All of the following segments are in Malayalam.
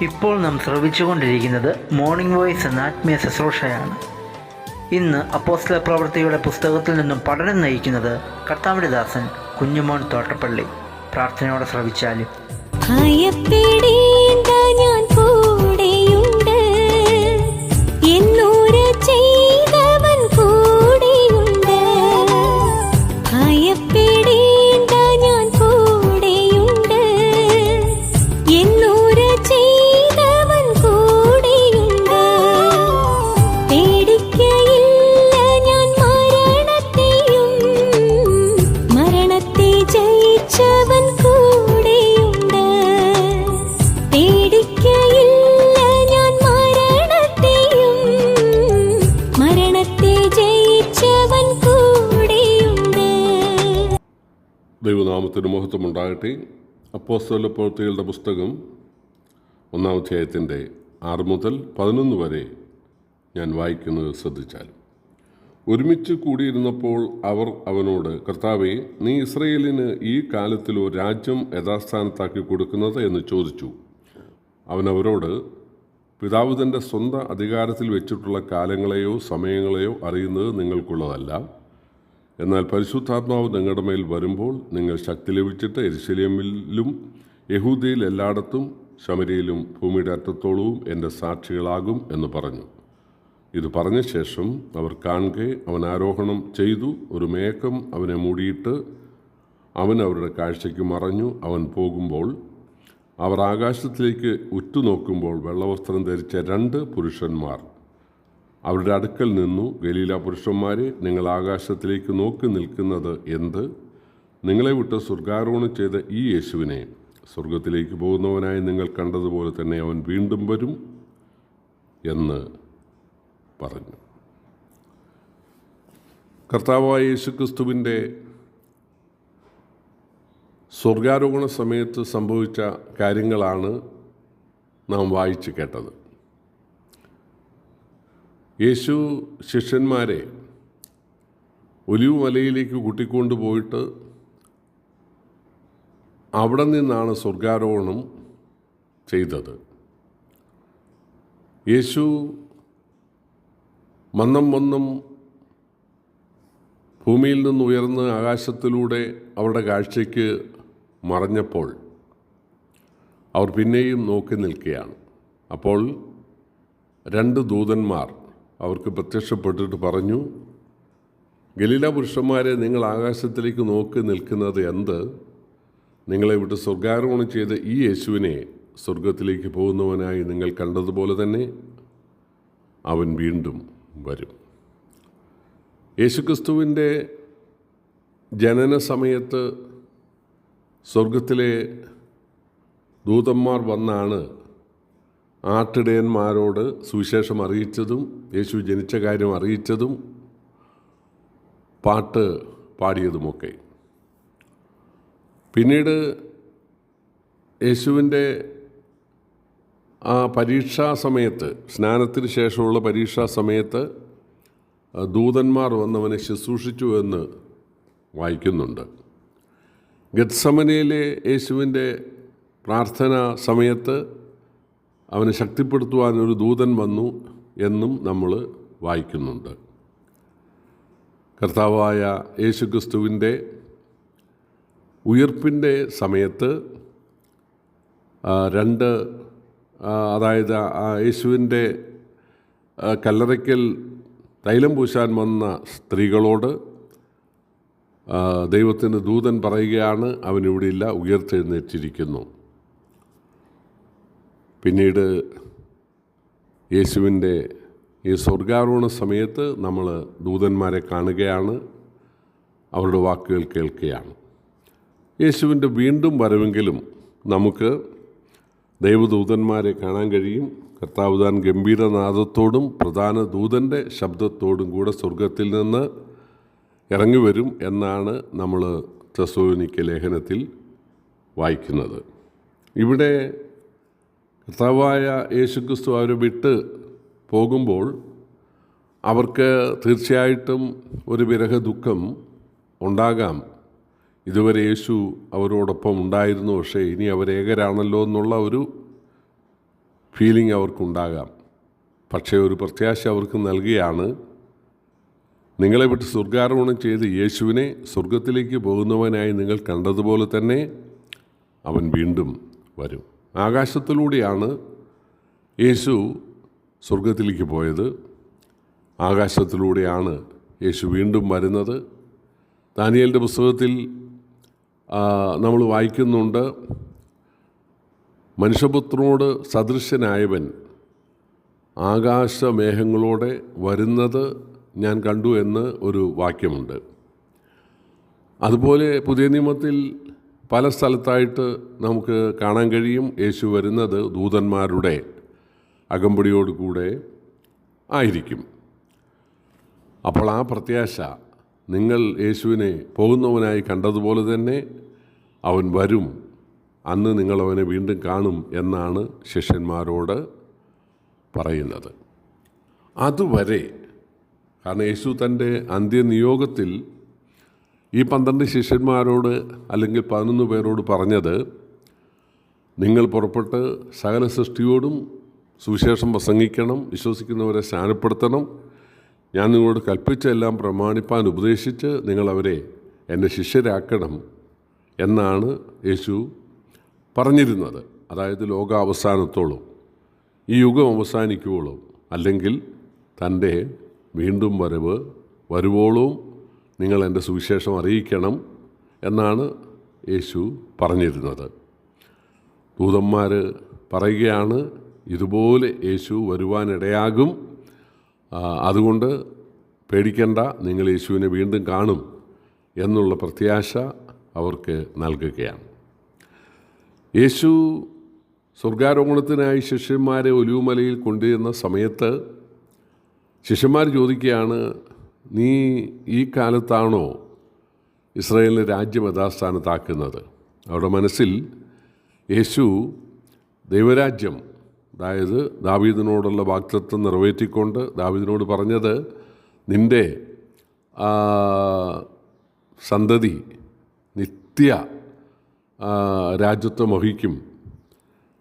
ഇപ്പോൾ നാം ശ്രവിച്ചുകൊണ്ടിരിക്കുന്നത് മോർണിംഗ് വോയിസ് എന്ന ആത്മീയ ശുശ്രൂഷയാണ്. ഇന്ന് അപ്പോസ്തല പ്രവൃത്തിയുടെ പുസ്തകത്തിൽ നിന്നും പഠനം നയിക്കുന്നത് കർത്താവിന്റെ ദാസൻ കുഞ്ഞുമോൻ തോട്ടപ്പള്ളി. പ്രാർത്ഥനയോടെ ശ്രവിച്ചാലും. ദൈവനാമത്തിന് മഹത്വമുണ്ടാകട്ടെ അപ്പോസ്തല പ്രവൃത്തികളുടെ പുസ്തകം ഒന്നാം അധ്യായത്തിന്റെ ആറ് മുതൽ പതിനൊന്ന് വരെ ഞാൻ വായിക്കുന്നത് ശ്രദ്ധിച്ചാൽ. ഒരുമിച്ച് കൂടിയിരുന്നപ്പോൾ അവർ അവനോട് കർത്താവെ നീ ഇസ്രയേലിന് ഈ കാലത്തിലോ രാജ്യം യഥാസ്ഥാനത്താക്കി കൊടുക്കുന്നത്? എന്ന് ചോദിച്ചു. അവൻ അവരോട് പിതാവ് തന്റെ സ്വന്തം അധികാരത്തിൽ വെച്ചിട്ടുള്ള കാലങ്ങളെയോ സമയങ്ങളെയോ അറിയുന്നത് നിങ്ങൾക്കുള്ളതല്ല. എന്നാൽ പരിശുദ്ധാത്മാവ് നിങ്ങളുടെ മേൽ വരുമ്പോൾ നിങ്ങൾ ശക്തി ലഭിച്ചിട്ട് എരിശലിയമിലും യഹൂദയിൽ എല്ലായിടത്തും ശമരിയിലും ഭൂമിയുടെ അറ്റത്തോളവും എന്റെ സാക്ഷികളാകും എന്ന് പറഞ്ഞു. ഇത് പറഞ്ഞ ശേഷം അവർ കാണുകെ അവൻ ആരോഹണം ചെയ്തു ഒരു മേഘം അവനെ മൂടിയിട്ട് അവൻ അവരുടെ കാഴ്ചയ്ക്ക് മറഞ്ഞു. അവൻ പോകുമ്പോൾ അവർ ആകാശത്തിലേക്ക് ഉറ്റുനോക്കുമ്പോൾ വെള്ളവസ്ത്രം ധരിച്ച രണ്ട് പുരുഷന്മാർ അവരുടെ അടുക്കൽ നിന്നു ഗലീല പുരുഷന്മാരെ നിങ്ങൾ ആകാശത്തിലേക്ക് നോക്കി നിൽക്കുന്നത് എന്ത്? നിങ്ങളെ വിട്ട് സ്വർഗാരോഹണം ചെയ്ത ഈ യേശുവിനെ സ്വർഗത്തിലേക്ക് പോകുന്നവനായി നിങ്ങൾ കണ്ടതുപോലെ തന്നെ അവൻ വീണ്ടും വരും എന്ന് പറഞ്ഞു. കർത്താവായ യേശുക്രിസ്തുവിന്റെ സ്വർഗാരോഹണ സമയത്ത് സംഭവിച്ച കാര്യങ്ങളാണ് നാം വായിച്ചു കേട്ടത്. യേശു ശിഷ്യന്മാരെ ഒലിവ് മലയിലേക്ക് കൂട്ടിക്കൊണ്ടു പോയിട്ട് അവിടെ നിന്നാണ് സ്വർഗാരോഹണം ചെയ്തത്. യേശു മന്നം മന്നം ഭൂമിയിൽ നിന്ന് ഉയർന്ന് ആകാശത്തിലൂടെ അവരുടെ കാഴ്ചയ്ക്ക് മറഞ്ഞപ്പോൾ അവർ പിന്നെയും നോക്കി നിൽക്കുകയാണ്. അപ്പോൾ രണ്ട് ദൂതന്മാർ അവർക്ക് പ്രത്യക്ഷപ്പെട്ടിട്ട് പറഞ്ഞു ഗലീല പുരുഷന്മാരെ നിങ്ങൾ ആകാശത്തിലേക്ക് നോക്കി നിൽക്കുന്നത് എന്ത്? നിങ്ങളെ വിട്ട് സ്വർഗാരോഹണം ചെയ്ത ഈ യേശുവിനെ സ്വർഗത്തിലേക്ക് പോകുന്നവനായി നിങ്ങൾ കണ്ടതുപോലെ തന്നെ അവൻ വീണ്ടും വരും. യേശുക്രിസ്തുവിന്റെ ജനന സമയത്ത് സ്വർഗത്തിലെ ദൂതന്മാർ വന്നാണ് ആട്ടിടയന്മാരോട് സുവിശേഷം അറിയിച്ചതും യേശു ജനിച്ച കാര്യം അറിയിച്ചതും പാട്ട് പാടിയതുമൊക്കെ. പിന്നീട് യേശുവിന്റെ ആ പരീക്ഷാ സമയത്ത് സ്നാനത്തിന് ശേഷമുള്ള പരീക്ഷാ സമയത്ത് ദൂതന്മാർ വന്നവനെ ശുശ്രൂഷിച്ചു എന്ന് വായിക്കുന്നുണ്ട്. ഗത്സമനയിലെ യേശുവിന്റെ പ്രാർത്ഥന സമയത്ത് അവനെ ശക്തിപ്പെടുത്തുവാൻ ഒരു ദൂതൻ വന്നു എന്നും നമ്മൾ വായിക്കുന്നുണ്ട്. കർത്താവായ യേശുക്രിസ്തുവിന്റെ ഉയർപ്പിന്റെ സമയത്ത് രണ്ട് അതായത് യേശുവിന്റെ കല്ലറയ്ക്കൽ തൈലം പൂശാൻ വന്ന സ്ത്രീകളോട് ദൈവത്തിന് ദൂതൻ പറയുകയാണ് അവനിവിടെയില്ല ഉയർത്തെഴുന്നേറ്റിരിക്കുന്നു. പിന്നീട് യേശുവിന്റെ ഈ സ്വർഗാരോഹണ സമയത്ത് നമ്മൾ ദൂതന്മാരെ കാണുകയാണ് അവരുടെ വാക്കുകൾ കേൾക്കുകയാണ്. യേശുവിന്റെ വീണ്ടും വരവെങ്കിലും നമുക്ക് ദൈവദൂതന്മാരെ കാണാൻ കഴിയും. കർത്താവ് താൻ ഗംഭീരനാദത്തോടും പ്രധാന ദൂതന്റെ ശബ്ദത്തോടും കൂടെ സ്വർഗത്തിൽ നിന്ന് ഇറങ്ങി വരും എന്നാണ് നമ്മൾ തെസോനിക്ക ലേഖനത്തിൽ വായിക്കുന്നത്. ഇവിടെ കർത്താവായ യേശുക്രിസ്തു അവരെ വിട്ട് പോകുമ്പോൾ അവർക്ക് തീർച്ചയായിട്ടും ഒരു വിരഹ ദുഃഖം ഉണ്ടാകാം. ഇതുവരെ യേശു അവരോടൊപ്പം ഉണ്ടായിരുന്നു. പക്ഷേ ഇനി അവരേകരാണല്ലോ എന്നുള്ള ഒരു ഫീലിംഗ് അവർക്കുണ്ടാകാം. പക്ഷേ ഒരു പ്രത്യാശ അവർക്ക് നൽകുകയാണ് നിങ്ങളെ വിട്ട് സ്വർഗാരോഹണം ചെയ്ത് യേശുവിനെ സ്വർഗത്തിലേക്ക് പോകുന്നവനായി നിങ്ങൾ കണ്ടതുപോലെ തന്നെ അവൻ വീണ്ടും വരും. ആകാശത്തിലൂടെയാണ് യേശു സ്വർഗത്തിലേക്ക് പോയത്. ആകാശത്തിലൂടെയാണ് യേശു വീണ്ടും വരുന്നത്. ദാനിയലിന്റെ പുസ്തകത്തിൽ നമ്മൾ വായിക്കുന്നുണ്ട് മനുഷ്യപുത്രനോട് സദൃശനായവൻ ആകാശമേഘങ്ങളോടെ വരുന്നത് ഞാൻ കണ്ടു എന്ന് ഒരു വാക്യമുണ്ട്. അതുപോലെ പുതിയ നിയമത്തിൽ പല സ്ഥലത്തായിട്ട് നമുക്ക് കാണാൻ കഴിയും. യേശു വരുന്നത് ദൂതന്മാരുടെ അകമ്പടിയോടുകൂടെ ആയിരിക്കും. അപ്പോൾ ആ പ്രത്യാശ നിങ്ങൾ യേശുവിനെ പോകുന്നവനായി കണ്ടതുപോലെ തന്നെ അവൻ വരും അന്ന് നിങ്ങളവനെ വീണ്ടും കാണും എന്നാണ് ശിഷ്യന്മാരോട് പറയുന്നത്. അതുവരെ കാരണം യേശു തന്റെ അന്ത്യനിയോഗത്തിൽ ഈ പന്ത്രണ്ട് ശിഷ്യന്മാരോട് അല്ലെങ്കിൽ പതിനൊന്ന് പേരോട് പറഞ്ഞത് നിങ്ങൾ പുറപ്പെട്ട് സകല സൃഷ്ടിയോടും സുവിശേഷം പ്രസംഗിക്കണം വിശ്വസിക്കുന്നവരെ സ്നാനപ്പെടുത്തണം ഞാൻ നിങ്ങളോട് കൽപ്പിച്ചെല്ലാം പ്രമാണിപ്പാൻ ഉപദേശിച്ച് നിങ്ങളവരെ എന്റെ ശിഷ്യരാക്കണം എന്നാണ് യേശു പറഞ്ഞിരുന്നത്. അതായത് ലോക അവസാനത്തോളം ഈ യുഗം അവസാനിക്കുവോളും അല്ലെങ്കിൽ തന്റെ വീണ്ടും വരവ് വരുവോളവും നിങ്ങൾ എന്റെ സുവിശേഷം അറിയിക്കണം എന്നാണ് യേശു പറഞ്ഞിരുന്നത്. ദൂതന്മാർ പറയുകയാണ് ഇതുപോലെ യേശു വരുവാനിടയാകും. അതുകൊണ്ട് പേടിക്കണ്ട നിങ്ങൾ യേശുവിനെ വീണ്ടും കാണും എന്നുള്ള പ്രത്യാശ അവർക്ക് നൽകുകയാണ്. യേശു സ്വർഗാരോഹണത്തിനായി ശിഷ്യന്മാരെ ഒലിവുമലയിൽ കൊണ്ടുവരുന്ന സമയത്ത് ശിഷ്യന്മാർ ചോദിക്കുകയാണ് നീ ഈ കാലത്താണോ ഇസ്രായേലിനെ രാജ്യം യഥാസ്ഥാനത്താക്കുന്നത്? അവരുടെ മനസ്സിൽ യേശു ദൈവരാജ്യം അതായത് ദാവീദിനോടുള്ള വാക്തത്വം നിറവേറ്റിക്കൊണ്ട് ദാവീദിനോട് പറഞ്ഞത് നിന്റെ സന്തതി നിത്യ രാജ്യത്വം വഹിക്കും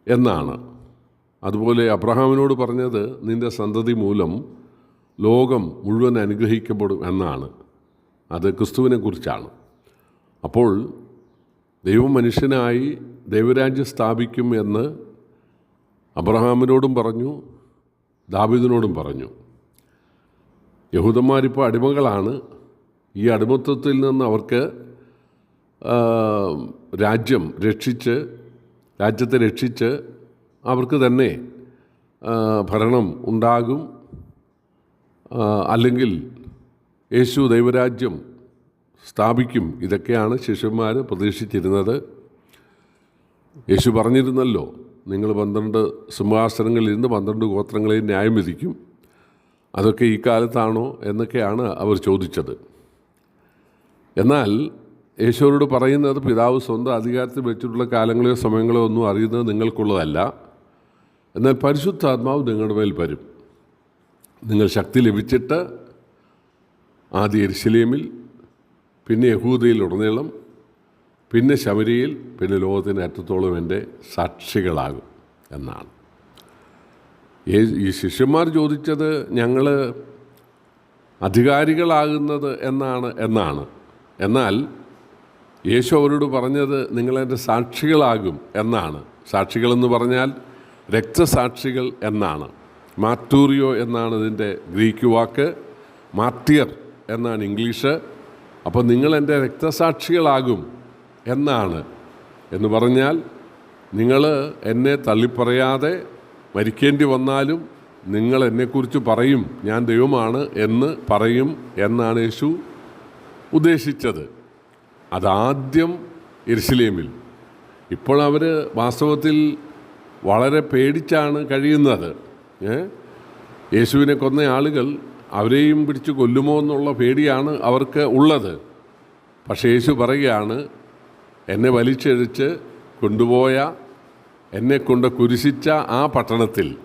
എന്നാണ്. അതുപോലെ അബ്രഹാമിനോട് പറഞ്ഞത് നിന്റെ സന്തതി മൂലം ലോകം മുഴുവൻ അനുഗ്രഹിക്കപ്പെടും എന്നാണ്. അത് ക്രിസ്തുവിനെക്കുറിച്ചാണ് അപ്പോൾ ദൈവം മനുഷ്യനായി ദൈവരാജ്യം സ്ഥാപിക്കും എന്ന് അബ്രഹാമിനോടും പറഞ്ഞു ദാവിദിനോടും പറഞ്ഞു. യഹൂദന്മാരിപ്പോൾ അടിമകളാണ്. ഈ അടിമത്വത്തിൽ നിന്ന് അവർക്ക് രാജ്യം രക്ഷിച്ച് രാജ്യത്തെ രക്ഷിച്ച് അവർക്ക് തന്നെ ഭരണം ഉണ്ടാകും. അല്ലെങ്കിൽ യേശു ദൈവരാജ്യം സ്ഥാപിക്കും. ഇതൊക്കെയാണ് ശിഷ്യന്മാർ പ്രതീക്ഷിച്ചിരുന്നത്. യേശു പറഞ്ഞിരുന്നല്ലോ നിങ്ങൾ പന്ത്രണ്ട് സിംഹാസനങ്ങളിൽ ഇരുന്ന് പന്ത്രണ്ട് ഗോത്രങ്ങളെ ന്യായം വിധിക്കും. അതൊക്കെ ഈ കാലത്താണോ എന്നൊക്കെയാണ് അവർ ചോദിച്ചത്. എന്നാൽ യേശുവരോട് പറയുന്നത് പിതാവ് സ്വന്തം അധികാരത്തിൽ വെച്ചിട്ടുള്ള കാലങ്ങളെയോ സമയങ്ങളോ ഒന്നും അറിയുന്നത് നിങ്ങൾക്കുള്ളതല്ല. എന്നാൽ പരിശുദ്ധാത്മാവ് നിങ്ങളുടെ മേൽ വരും. നിങ്ങൾ ശക്തി ലഭിച്ചിട്ട് ആദ്യ എരിശിലേമിൽ പിന്നെ യഹൂദയിൽ ഉടനീളം പിന്നെ ശബരിയിൽ പിന്നെ ലോകത്തിന്റെ അറ്റത്തോളം എന്റെ സാക്ഷികളാകും എന്നാണ്. ഈ- ശിഷ്യന്മാർ ചോദിച്ചത് ഞങ്ങൾ അധികാരികളാകുന്നത് എന്നാണ് എന്നാണ്. എന്നാൽ യേശു അവരോട് പറഞ്ഞത് നിങ്ങളെന്റെ സാക്ഷികളാകും എന്നാണ്. സാക്ഷികളെന്ന് പറഞ്ഞാൽ രക്തസാക്ഷികൾ എന്നാണ്. മാറ്റൂറിയോ എന്നാണ് ഇതിന്റെ ഗ്രീക്ക് വാക്ക്. മാർട്ടിയർ എന്നാണ് ഇംഗ്ലീഷ്. അപ്പോൾ നിങ്ങൾ എന്റെ രക്തസാക്ഷികളാകും എന്നാണ് എന്ന് പറഞ്ഞാൽ നിങ്ങൾ എന്നെ തള്ളിപ്പറയാതെ മരിക്കേണ്ടി വന്നാലും നിങ്ങൾ എന്നെക്കുറിച്ച് പറയും ഞാൻ ദൈവമാണ് എന്ന് പറയും എന്നാണ് യേശു ഉദ്ദേശിച്ചത്. അതാദ്യം എരുസലേമിൽ ഇപ്പോൾ അവർ വാസ്തവത്തിൽ വളരെ പേടിച്ചാണ് കഴിയുന്നത്? യേശുവിനെ കൊന്ന ആളുകൾ അവരെയും പിടിച്ച് കൊല്ലുമോ എന്നുള്ള പേടിയാണ് അവർക്ക് ഉള്ളത്. പക്ഷേ യേശു പറയുകയാണ് എന്നെ വലിച്ചഴിച്ച് കൊണ്ടുപോയ എന്നെ കൊണ്ട് കുരിശിച്ച ആ പട്ടണത്തിൽ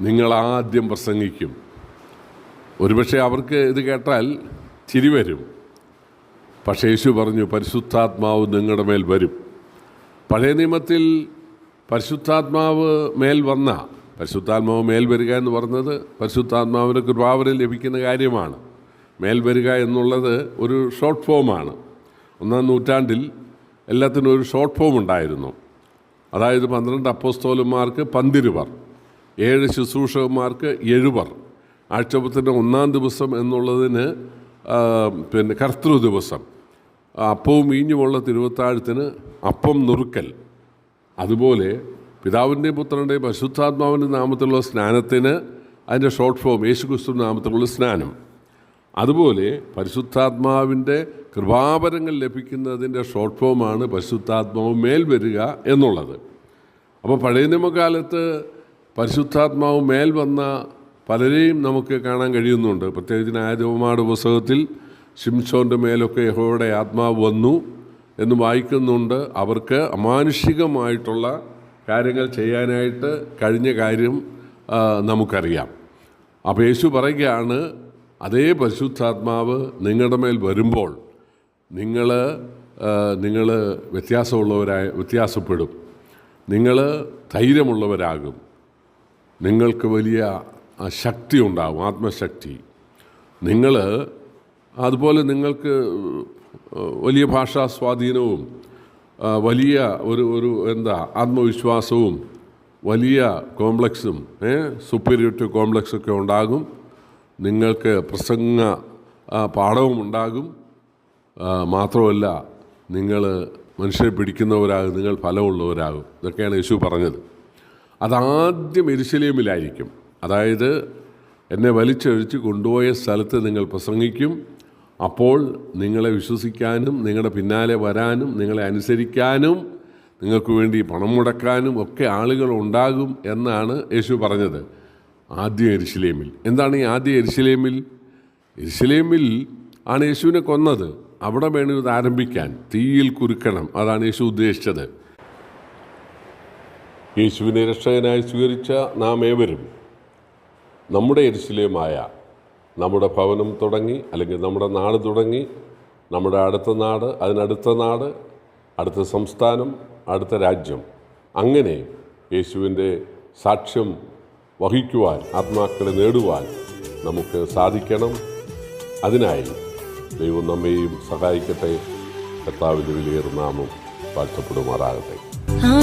നിങ്ങൾ ആദ്യം പ്രസംഗിക്കും. ഒരുപക്ഷെ അവർക്ക് ഇത് കേട്ടാൽ ചിരി വരും. പക്ഷേ യേശു പറഞ്ഞു പരിശുദ്ധാത്മാവ് നിങ്ങളുടെ മേൽ വരും. പഴയ നിയമത്തിൽ പരിശുദ്ധാത്മാവ് മേൽ വന്ന പരിശുദ്ധാത്മാവ് മേൽ വരിക എന്ന് പറഞ്ഞത് പരിശുദ്ധാത്മാവിന് കൃപാവരം ലഭിക്കുന്ന കാര്യമാണ്. മേൽ വരിക എന്നുള്ളത് ഒരു ഷോർട്ട് ഫോമാണ് ഒന്നാം നൂറ്റാണ്ടിൽ എല്ലാത്തിനും ഒരു ഷോർട്ട് ഫോം ഉണ്ടായിരുന്നു. അതായത് പന്ത്രണ്ട് അപ്പോസ്തോലന്മാർക്ക് പന്തിരുവർ ഏഴ് ശുശ്രൂഷകന്മാർക്ക് എഴുവർ. ആഴ്ചപ്പത്തിന്റെ ഒന്നാം ദിവസം എന്നുള്ളതിന് പിന്നെ കർത്തൃ ദിവസം. അപ്പവും ഈഞ്ഞുമുള്ള തിരുവത്താഴത്തിന് അപ്പം നുറുക്കൽ. അതുപോലെ പിതാവിന്റെയും പുത്രന്റെയും പരിശുദ്ധാത്മാവിന്റെ നാമത്തിലുള്ള സ്നാനത്തിന് അതിന്റെ ഷോർട്ട് ഫോം യേശുക്രിസ്തു നാമത്തിലുള്ള സ്നാനം. അതുപോലെ പരിശുദ്ധാത്മാവിന്റെ കൃപാപരങ്ങൾ ലഭിക്കുന്നതിന്റെ ഷോർട്ട് ഫോമാണ് പരിശുദ്ധാത്മാവ് മേൽ വരിക എന്നുള്ളത്. അപ്പോൾ പഴയ നിയമകാലത്ത് പരിശുദ്ധാത്മാവ് മേൽ വന്ന പലരെയും നമുക്ക് കാണാൻ കഴിയുന്നുണ്ട്. പ്രത്യേകിച്ച് ന്യായദേവമാട് പുസ്തകത്തിൽ ഷിംഷോന്റെ മേലൊക്കെ യഹോയുടെ ആത്മാവ് വന്നു എന്ന് വായിക്കുന്നുണ്ട്. അവർക്ക് അമാനുഷികമായിട്ടുള്ള കാര്യങ്ങൾ ചെയ്യാനായിട്ട് കഴിഞ്ഞ കാര്യം നമുക്കറിയാം. അപ്പോൾ യേശു പറയുകയാണ് അതേ പരിശുദ്ധാത്മാവ് നിങ്ങളുടെ മേൽ വരുമ്പോൾ നിങ്ങൾ നിങ്ങൾ വ്യത്യാസമുള്ളവരായി വ്യത്യാസപ്പെടും. നിങ്ങൾ ധൈര്യമുള്ളവരാകും. നിങ്ങൾക്ക് വലിയ ശക്തി ഉണ്ടാകും ആത്മശക്തി. നിങ്ങൾ അതുപോലെ നിങ്ങൾക്ക് വലിയ ഭാഷാ സ്വാധീനവും വലിയ ഒരു ഒരു എന്താ ആത്മവിശ്വാസവും വലിയ കോംപ്ലക്സും സുപ്പീരിയോറിറ്റി കോംപ്ലക്സൊക്കെ ഉണ്ടാകും. നിങ്ങൾക്ക് പ്രസംഗ പാഠവും ഉണ്ടാകും. മാത്രമല്ല നിങ്ങൾ മനുഷ്യരെ പിടിക്കുന്നവരാകും നിങ്ങൾ ഫലമുള്ളവരാകും. ഇതൊക്കെയാണ് യേശു പറഞ്ഞത്. അതാദ്യം എരിശലേമിലായിരിക്കും. അതായത് എന്നെ വലിച്ചഴിച്ച് കൊണ്ടുപോയ സ്ഥലത്ത് നിങ്ങൾ പ്രസംഗിക്കും. അപ്പോൾ നിങ്ങളെ വിശ്വസിക്കാനും നിങ്ങളുടെ പിന്നാലെ വരാനും നിങ്ങളെ അനുസരിക്കാനും നിങ്ങൾക്ക് വേണ്ടി പണം മുടക്കാനും ഒക്കെ ആളുകൾ ഉണ്ടാകും എന്നാണ് യേശു പറഞ്ഞത്. ആദ്യ എരിശിലേമിൽ. എന്താണ് ഈ ആദ്യ എരിശിലേമിൽ? എരിശിലേമിൽ ആണ് യേശുവിനെ കൊന്നത്. അവിടെ വേണം ഇത് ആരംഭിക്കാൻ. തീയിൽ കുരുക്കണം. അതാണ് യേശു ഉദ്ദേശിച്ചത്. യേശുവിനെ രക്ഷകനായി സ്വീകരിച്ച നാം ഏവരും നമ്മുടെ എരിശിലേമായ നമ്മുടെ ഭവനം തുടങ്ങി അല്ലെങ്കിൽ നമ്മുടെ നാട് തുടങ്ങി നമ്മുടെ അടുത്ത നാട് അതിനടുത്ത നാട് അടുത്ത സംസ്ഥാനം അടുത്ത രാജ്യം. അങ്ങനെ യേശുവിന്റെ സാക്ഷ്യം വഹിക്കുവാൻ ആത്മാക്കളെ നേടുവാൻ നമുക്ക് സാധിക്കണം. അതിനായി ദൈവം നമ്മെയും സഹായിക്കട്ടെ. കർത്താവിന്റെ വിലയേറുന്നാമം വാഴ്ത്തപ്പെടുമാറാകട്ടെ.